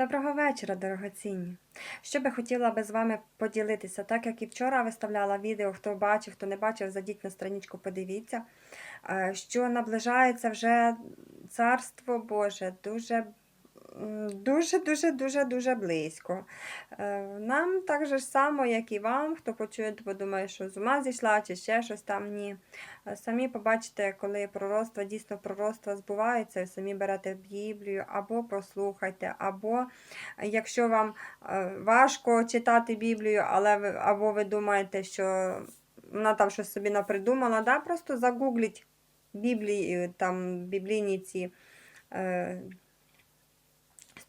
Доброго вечора, дорогоцінні. Що би хотіла би з вами поділитися, так як і вчора виставляла відео, хто бачив, хто не бачив, зайдіть на страничку, подивіться, е, що наближається вже Царство Боже дуже. Дуже, дуже, дуже, дуже близько. Е, Нам так же само, як і вам, хто почує, то подумає, що з ума зійшла, чи ще щось там ні. Е, Самі побачите, коли пророцтво, дійсно пророцтво збувається, самі берете Біблію, або прослухайте, або якщо вам е, важко читати Біблію, але ви, або ви думаєте, що вона там щось собі напридумала, да, просто загугліть Біблії, там біблійні ці.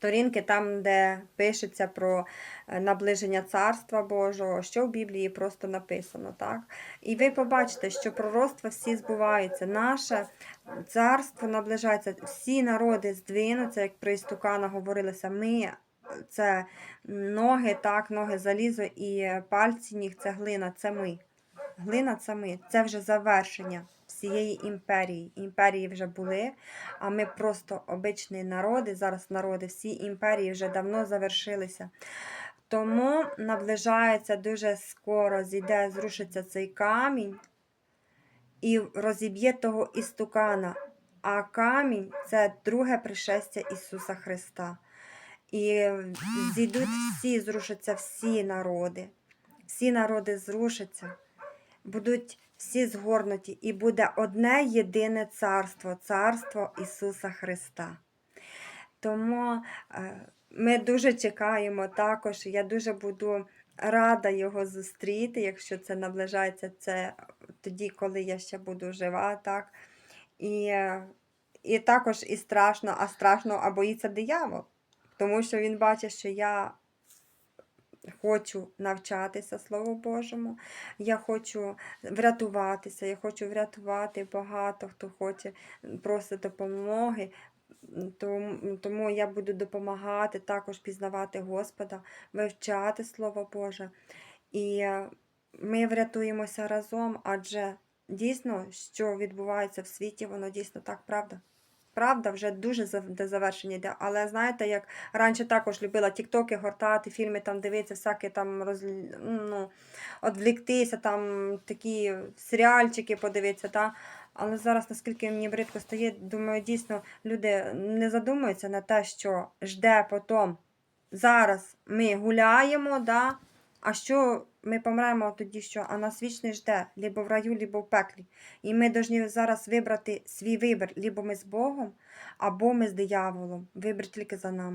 Е, Сторінки там, де пишеться про е, наближення Царства Божого, що в Біблії просто написано, так? І ви побачите, що пророцтва всі збуваються. Наше царство наближається, всі народи здвинуться, як про Істукана говорилося. Ми це ноги, так, ноги залізо і пальці ніг це глина, це ми. Глина це ми, це вже завершення всієї імперії. Імперії вже були, а ми просто обичні народи. Зараз народи, всі імперії вже давно завершилися. Тому наближається дуже скоро, зійде, зрушиться цей камінь і розіб'є того істукана. А камінь це друге пришестя Ісуса Христа. І зійдуть всі, зрушаться всі народи. Всі народи зрушаться, будуть всі згорнуті, і буде одне єдине царство царство Ісуса Христа. Тому е, ми дуже чекаємо також. Я дуже буду рада його зустріти, якщо це наближається це тоді, коли я ще буду жива. так. І, і також і страшно, а страшно, а боїться диявол, тому що він бачить, що я хочу навчатися Слову Божому, я хочу врятуватися, я хочу врятувати багато хто хоче просить допомоги. Тому, я буду допомагати також пізнавати Господа, вивчати Слово Боже. І ми врятуємося разом, адже дійсно, що відбувається в світі, воно дійсно так правда. Правда, вже дуже до завершення йде. Але знаєте, як раніше також любила тіктоки гортати, фільми там дивитися, всякі там ну, відвліктися, там такі серіальчики подивитися. Та? Але зараз, наскільки мені бридко стає, думаю, дійсно люди не задумуються на те, що жде потім. Зараз ми гуляємо, да? А що ми помремо тоді, що а нас вічний жде, либо в раю, либо в пеклі. І ми повинні зараз вибрати свій вибір, либо ми з Богом, або ми з дияволом. Вибір тільки за нами.